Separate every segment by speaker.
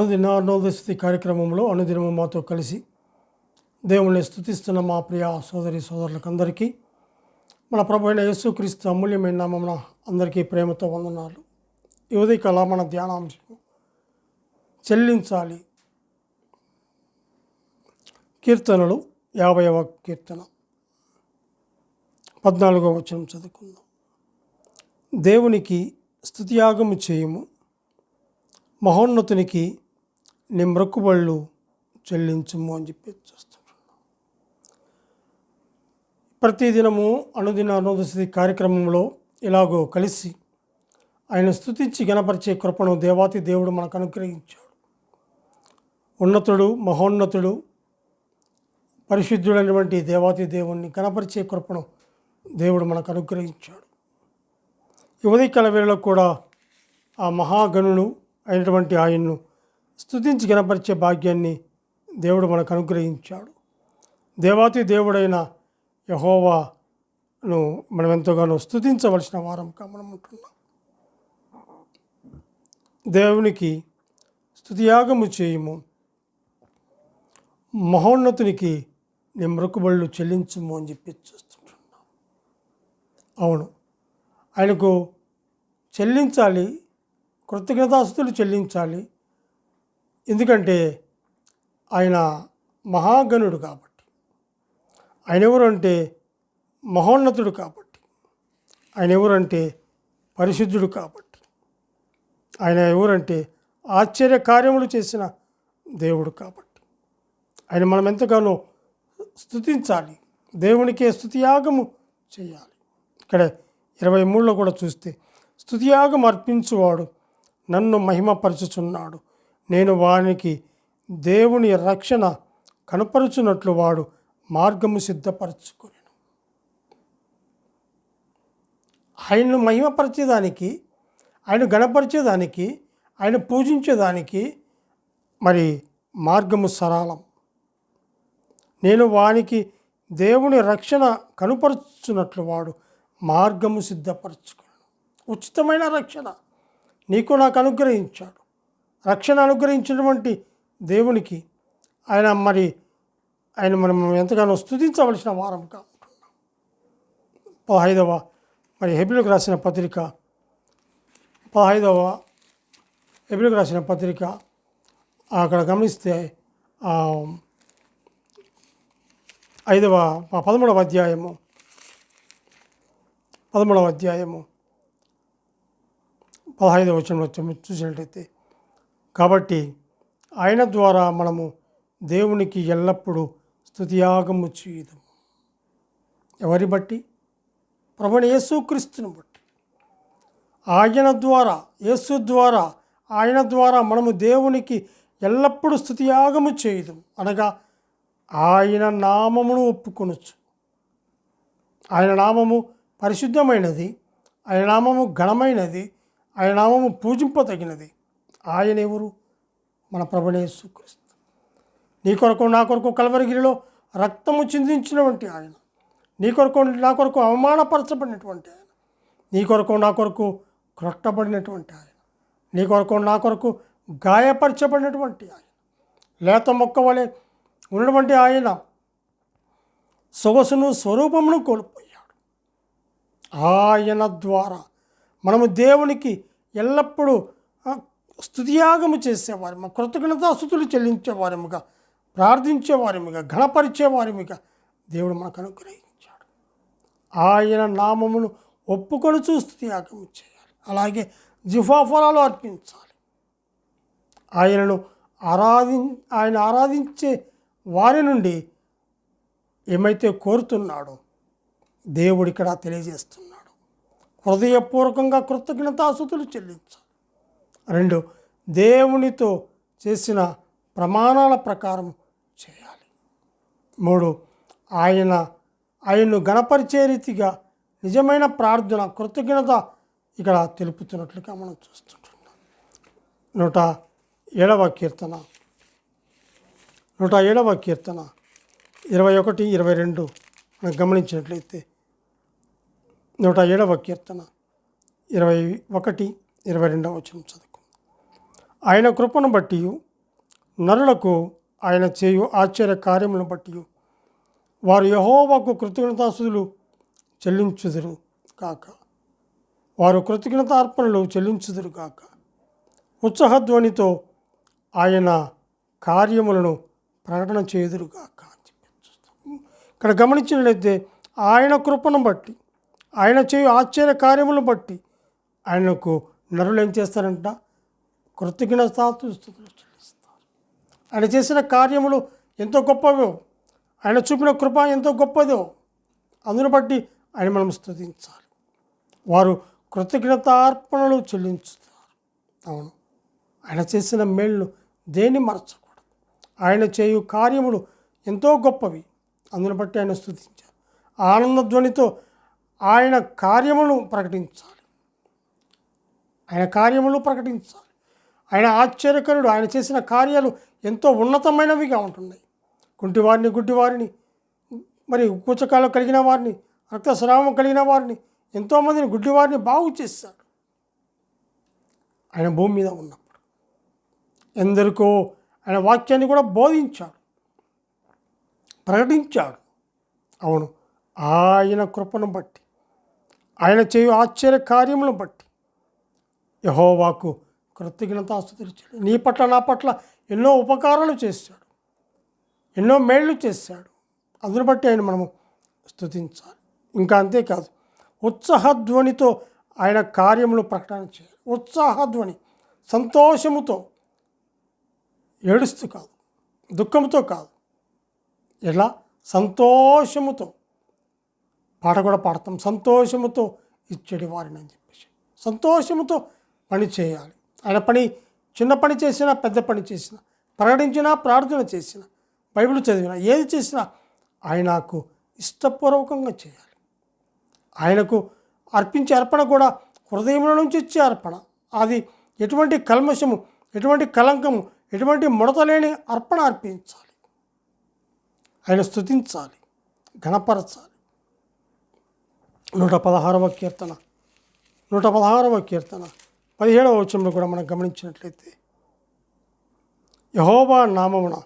Speaker 1: అనుదిన అర్ణోదస్థితి కార్యక్రమంలో అనుదినము మాతో కలిసి దేవుణ్ణి స్థుతిస్తున్న మా ప్రియ సోదరి సోదరులకందరికీ మన ప్రభు అయిన యేసుక్రీస్తు అమూల్యమైన నామమున అందరికీ ప్రేమతో వందనాలు. ఈ ఉదయకాల మన ధ్యానాంశం చెల్లించాలి. కీర్తనలు యాభైవ కీర్తన. పద్నాలుగవ వచనం చదువుకుందాం. దేవునికి స్తుతియాగము చేయము. మహోన్నతునికి నీ మ్రొక్కుబళ్ళు చెల్లించుము అని చెప్పి చూస్తున్నాం ప్రతిదినము అనుదిన అనుదశి కార్యక్రమంలో ఇలాగో కలిసి ఆయన స్థుతించి గణపరిచే కృపను దేవాతి దేవుడు మనకు అనుగ్రహించాడు. ఉన్నతుడు మహోన్నతుడు పరిశుద్ధుడైనటువంటి దేవాతి దేవుణ్ణి కనపరిచే కృపను దేవుడు మనకు అనుగ్రహించాడు. ఈ ఉదయకాల వేళలో కూడా ఆ మహాగణుడు అయినటువంటి ఆయన్ను స్థుతించి గణపరిచే భాగ్యాన్ని దేవుడు మనకు అనుగ్రహించాడు. దేవాతి దేవుడైన యహోవాను మనం ఎంతగానో స్థుతించవలసిన వారంగా మనం ఉంటున్నాం. దేవునికి స్థుతియాగము చేయము. మహోన్నతునికి నేను మృక్కుబళ్ళు చెల్లించము అని చెప్పి చూస్తుంటున్నాం. అవును. ఆయనకు చెల్లించాలి కృతజ్ఞతాస్తులు చెల్లించాలి ఎందుకంటే ఆయన మహాగణుడు కాబట్టి. ఆయన ఎవరంటే మహోన్నతుడు కాబట్టి. ఆయన ఎవరంటే పరిశుద్ధుడు కాబట్టి. ఆయన ఎవరంటే ఆశ్చర్య కార్యములు చేసిన దేవుడు కాబట్టి. ఆయన మనం ఎంతగానో స్థుతించాలి దేవునికే స్థుతియాగము చేయాలి. ఇక్కడ ఇరవై మూడులో కూడా చూస్తే స్థుతియాగం అర్పించువాడు నన్ను మహిమపరచుచున్నాడు. నేను వానికి దేవుని రక్షణ కనపరుచున్నట్లు వాడు మార్గము సిద్ధపరచుకుని ఆయన్ను మహిమపరిచేదానికి ఆయన గణపరిచేదానికి ఆయన పూజించేదానికి మరి మార్గము సరళం. నేను వానికి దేవుని రక్షణ కనుపరుచున్నట్లు వాడు మార్గము సిద్ధపరచుకున్నాను ఉచితమైన రక్షణ నీకు నాకు అనుగ్రహించాడు. రక్షణ అనుగ్రహించినటువంటి దేవునికి ఆయన మరి ఆయన మనం ఎంతగానో స్థుతించవలసిన వారంగా ఉంటున్నాం పదహైదవ మరి హెబిలకు రాసిన పత్రిక. పదహైదవ హెబిలకు రాసిన పత్రిక. అక్కడ గమనిస్తే ఐదవ పదమూడవ అధ్యాయము. పదమూడవ అధ్యాయము. పదహైదవ వచనంలో చూసినట్టయితే కాబట్టి ఆయన ద్వారా మనము దేవునికి ఎల్లప్పుడూ స్థుతియాగము చేయదు ఎవరి బట్టి? ప్రభుని యేసుక్రీస్తుని బట్టి. ఆయన ద్వారా యేసు ద్వారా ఆయన ద్వారా మనము దేవునికి ఎల్లప్పుడూ స్థుతియాగము చేయదు అనగా ఆయన నామమును ఒప్పుకొనొచ్చు ఆయన నామము పరిశుద్ధమైనది ఆయన నామము ఘనమైనది ఆయన నామము పూజింపదగినది. ఆయన ఎవరు మన ప్రభునేసుక్రీస్తు నీ కొరకు నా కొరకు కలవరిగిరిలో రక్తము చిందించినటువంటి ఆయన. నీ కొరకు నా కొరకు అవమానపరచబడినటువంటి ఆయన. నీ కొరకు నా కొరకు క్రొట్టబడినటువంటి ఆయన. నీ కొరకు నా కొరకు గాయపరచబడినటువంటి ఆయన. లేత మొక్క వలె ఉన్నటువంటి ఆయన సొగసును స్వరూపమును కోల్పోయాడు. ఆయన ద్వారా మనము దేవునికి ఎల్లప్పుడూ స్థుతియాగము స్తుతియాగము చేసేవారము కృతజ్ఞతాస్థుతులు చెల్లించేవారముగా ప్రార్థించేవారముగా ఘనపరిచేవారముగా దేవుడు మనకు అనుగ్రహించాడు. ఆయన నామమును ఒప్పుకొని స్థుతియాగము చేయాలి. అలాగే జిఫాఫలాలు అర్పించాలి. ఆయనను ఆరాధి ఆయన ఆరాధించే వారి నుండి ఏమైతే కోరుతున్నాడో దేవుడు ఇక్కడ తెలియజేస్తున్నాడు. హృదయపూర్వకంగా కృతజ్ఞతాసుతులు చెల్లించాలి. రెండు దేవునితో చేసిన ప్రమాణాల ప్రకారం చేయాలి. మూడు ఆయన ఆయన్ను గణపరిచే రీతిగా నిజమైన ప్రార్థన కృతజ్ఞత ఇక్కడ తెలుపుతున్నట్లుగా మనం చూస్తుంటున్నాం. నూట ఏడవ కీర్తన. నూట ఏడవ కీర్తన. ఇరవై ఒకటి ఇరవై రెండు మనం గమనించినట్లయితే నూట ఏడవ కీర్తన. ఇరవై ఒకటి ఇరవై రెండవ వచనం ఆయన కృపను బట్టి నరులకు ఆయన చేయు ఆశ్చర్య కార్యములను బట్టి వారు యహోవాకు కృతజ్ఞతాసులు చెల్లించుదురు కాక వారు కృతజ్ఞతార్పణలు చెల్లించుదురు కాక ఉత్సాహధ్వనితో ఆయన కార్యములను ప్రకటన చేయుదురు కాక ఇక్కడ గమనించినట్లయితే ఆయన కృపను బట్టి ఆయన చేయు ఆశ్చర్య కార్యములను బట్టి ఆయనకు నరులు ఏం చేస్తారంట? కృతజ్ఞతాస్తుతులు చెల్లిస్తారు. ఆయన చేసిన కార్యములు ఎంతో గొప్పవో. ఆయన చూపిన కృప ఎంతో గొప్పదో. అందును బట్టి ఆయన మనం స్థుతించాలి. వారు కృతజ్ఞతార్పణలు చెల్లించుతారు. అవును. ఆయన చేసిన మేళ్ళు దేన్ని మరచకూడదు. ఆయన చేయు కార్యములు ఎంతో గొప్పవి. అందును బట్టి ఆయన స్థుతించారు ఆనంద ధ్వనితో ఆయన కార్యములను ప్రకటించాలి. ఆయన కార్యములు ప్రకటించాలి. ఆయన ఆశ్చర్యకరుడు. ఆయన చేసిన కార్యాలు ఎంతో ఉన్నతమైనవిగా ఉంటున్నాయి. కుంటివారిని గుడ్డివారిని మరి కూచకాలు కలిగిన వారిని రక్తస్రావం కలిగిన వారిని ఎంతోమందిని గుడ్డివారిని బాగు చేశాడు. ఆయన భూమి మీద ఉన్నప్పుడు ఎందరికో ఆయన వాక్యాన్ని కూడా బోధించాడు ప్రకటించాడు. అవును ఆయన కృపను బట్టి ఆయన చేయు ఆశ్చర్య కార్యములను బట్టి యహోవాకు కృతజ్ఞతాస్తుతులు చేయడు నీ పట్ల నా పట్ల ఎన్నో ఉపకారాలు చేశాడు. ఎన్నో మేళ్ళు చేశాడు. అందును బట్టి ఆయన మనము స్థుతించాలి ఇంకా అంతేకాదు ఉత్సాహధ్వనితో ఆయన కార్యములు ప్రకటన చేయాలి. ఉత్సాహధ్వని సంతోషముతో ఏడుస్తూ కాదు దుఃఖంతో కాదు. ఎలా? సంతోషముతో. పాట కూడా పాడతాం. సంతోషముతో ఇచ్చడి వారిని అని చెప్పేసి. సంతోషముతో పని చేయాలి. ఆయన పని చిన్న పని చేసినా పెద్ద పని చేసినా ప్రకటించినా ప్రార్థన చేసినా బైబిల్ చదివినా ఏది చేసినా ఆయనకు ఇష్టపూర్వకంగా చేయాలి. ఆయనకు అర్పించే అర్పణ కూడా హృదయంలో నుంచి ఇచ్చే అర్పణ. అది ఎటువంటి కల్మషము ఎటువంటి కలంకము ఎటువంటి ముడత లేని అర్పణ అర్పించాలి. ఆయన స్థుతించాలి గణపరచాలి నూట పదహారవ కీర్తన నూట పదహారవ కీర్తన. పదిహేడవ వచనంలో కూడా మనం గమనించినట్లయితే యహోబా నామమున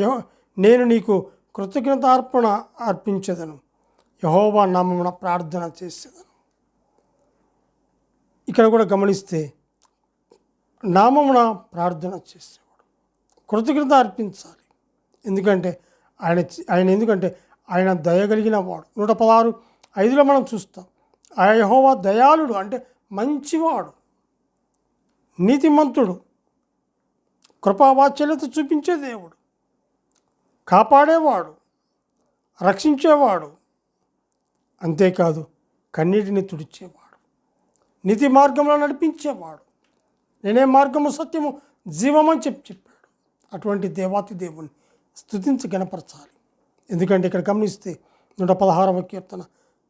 Speaker 1: యహో నేను నీకు కృతజ్ఞతార్పణ అర్పించదను. యహోబా నామమున ప్రార్థన చేసేదను. ఇక్కడ కూడా గమనిస్తే నామమున ప్రార్థన చేసేవాడు. కృతజ్ఞత అర్పించాలి. ఎందుకంటే ఆయన ఆయన ఎందుకంటే ఆయన దయగలిగిన వాడు. నూట పదహారు ఐదులో మనం చూస్తాం. ఆ యహోవా దయాళుడు అంటే మంచివాడు. నీతిమంతుడు కృపావాత్సల్యత చూపించే దేవుడు కాపాడేవాడు రక్షించేవాడు అంతేకాదు కన్నీటిని తుడిచేవాడు నీతి మార్గంలో నడిపించేవాడు. నేనే మార్గము సత్యము జీవమని చెప్పి చెప్పాడు. అటువంటి దేవాతి దేవుని స్థుతించి గణపరచాలి. ఎందుకంటే ఇక్కడ గమనిస్తే నూట పదహారవ కీర్తన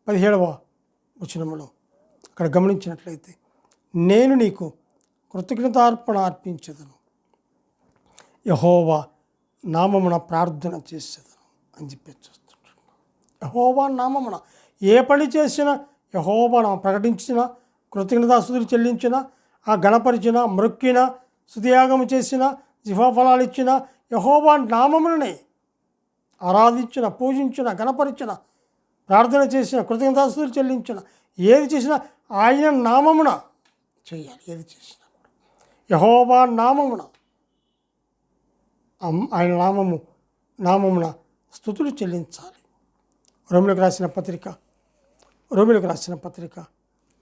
Speaker 1: పదిహేడవ వచనములో అక్కడ గమనించినట్లయితే నేను నీకు కృతజ్ఞతార్పణ అర్పించదను యహోవా నామమున ప్రార్థన చేసేదను అని చెప్పి చూస్తుంటున్నాను యహోవా నామమున ఏ పని చేసినా యహోవా నామ ప్రకటించిన కృతజ్ఞతాస్తుతులు చెల్లించిన ఆ గణపరిచిన మృక్కిన సుధియాగము చేసిన జిఫాఫలాలు ఇచ్చిన యహోవా నామముననే ఆరాధించిన పూజించిన గణపరిచిన ప్రార్థన చేసిన కృతజ్ఞతాస్తుతులు చెల్లించిన ఏది చేసినా ఆయన నామమున చేయాలి. ఏది చేసినా యహోవా నామమున. అమ్- ఆయన నామము నామమున స్థుతులు చెల్లించాలి. రోమిలకు రాసిన పత్రిక రోమిలకు రాసిన పత్రిక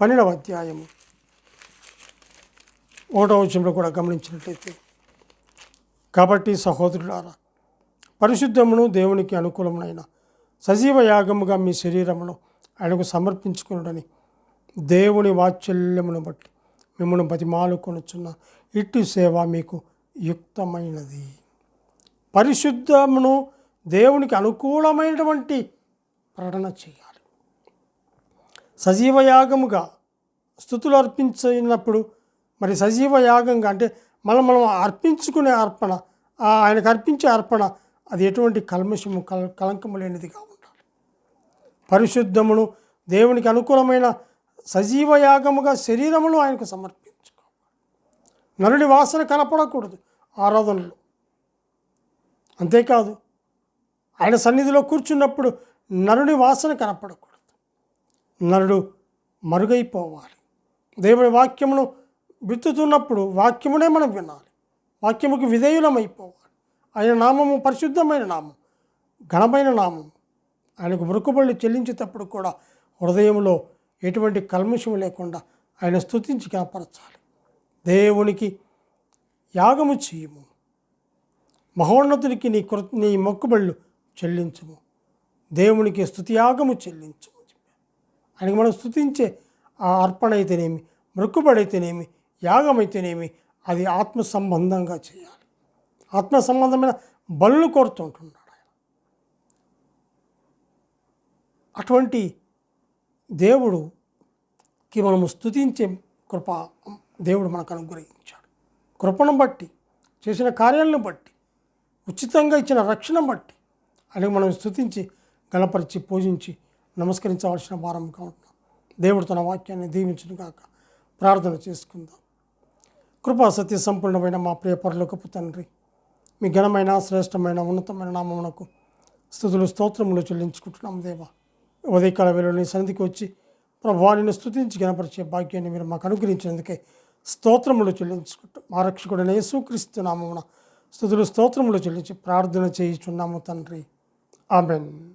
Speaker 1: పన్నెండవ అధ్యాయము. ఒకటో విషయంలో కూడా గమనించినట్లయితే కాబట్టి సహోదరులారా పరిశుద్ధమును దేవునికి అనుకూలమునైన సజీవ యాగముగా మీ శరీరమును ఆయనకు సమర్పించుకునుడని దేవుని వాత్సల్యమును బట్టి మిమ్మల్ని బతిమాలుకొనుచున్న ఇట్టి సేవ మీకు యుక్తమైనది. పరిశుద్ధమును దేవునికి అనుకూలమైనటువంటి ప్రకటన చేయాలి. సజీవ యాగముగా స్థుతులు అర్పించినప్పుడు మరి సజీవ యాగంగా అంటే మనం మనం అర్పించుకునే అర్పణ ఆయనకు అర్పించే అర్పణ అది ఎటువంటి కల్మషము కల కలంకము లేనిదిగా ఉండాలి. పరిశుద్ధమును దేవునికి అనుకూలమైన సజీవ యాగముగా శరీరమును ఆయనకు సమర్పించుకోవాలి నరుడి వాసన కనపడకూడదు ఆరాధనలో. అంతేకాదు ఆయన సన్నిధిలో కూర్చున్నప్పుడు నరుడి వాసన కనపడకూడదు. నరుడు మరుగైపోవాలి. దేవుని వాక్యమును విత్తుతున్నప్పుడు వాక్యమునే మనం వినాలి. వాక్యముకు విధేయులమైపోవాలి. ఆయన నామము పరిశుద్ధమైన నామం ఘనమైన నామం. ఆయనకు మృక్కుబళ్ళు చెల్లించేటప్పుడు కూడా హృదయంలో ఎటువంటి కల్మషం లేకుండా ఆయన స్థుతించి కనపరచాలి దేవునికి యాగము చేయము. మహోన్నతునికి నీ కృ నీ మొక్కుబళ్ళు చెల్లించము. దేవునికి స్థుతియాగము చెల్లించము ఆయనకి మనం స్థుతించే ఆ అర్పణ అయితేనేమి మృక్కుబడైతేనేమి యాగమైతేనేమి అది ఆత్మ సంబంధంగా చేయాలి. ఆత్మ సంబంధమైన బలు కోరుతుంటున్నాడు ఆయన. అటువంటి దేవుడుకి మనము స్తుతించే కృప దేవుడు మనకు అనుగ్రహించాడు. కృపను బట్టి చేసిన కార్యాలను బట్టి ఉచితంగా ఇచ్చిన రక్షణ బట్టి అని మనం స్తుతించి గణపరిచి పూజించి నమస్కరించవలసిన భారం ఉంటున్నాం. దేవుడు తన వాక్యాన్ని దీవించును కాక ప్రార్థన చేసుకుందాం. కృపా సత్య సంపూర్ణమైన మా ప్రియ పరలోకపు తండ్రి మీ ఘనమైన శ్రేష్టమైన ఉన్నతమైన నామమునకు స్థుతులు స్తోత్రములు చెల్లించుకుంటున్నాం దేవా. ఉదయకాల వేళలో నీ సన్నిధికి వచ్చి ప్రభావాన్ని స్థుతించి గణపరిచే భాగ్యాన్ని మీరు మాకు అనుగ్రహించినందుకే స్తోత్రములు చెల్లించుకుంటాం మా రక్షకుడైన యేసుక్రీస్తు నామమున స్థుతులు స్తోత్రములు చెల్లించి ప్రార్థన చేయుచున్నాము తండ్రి. ఆమెన్.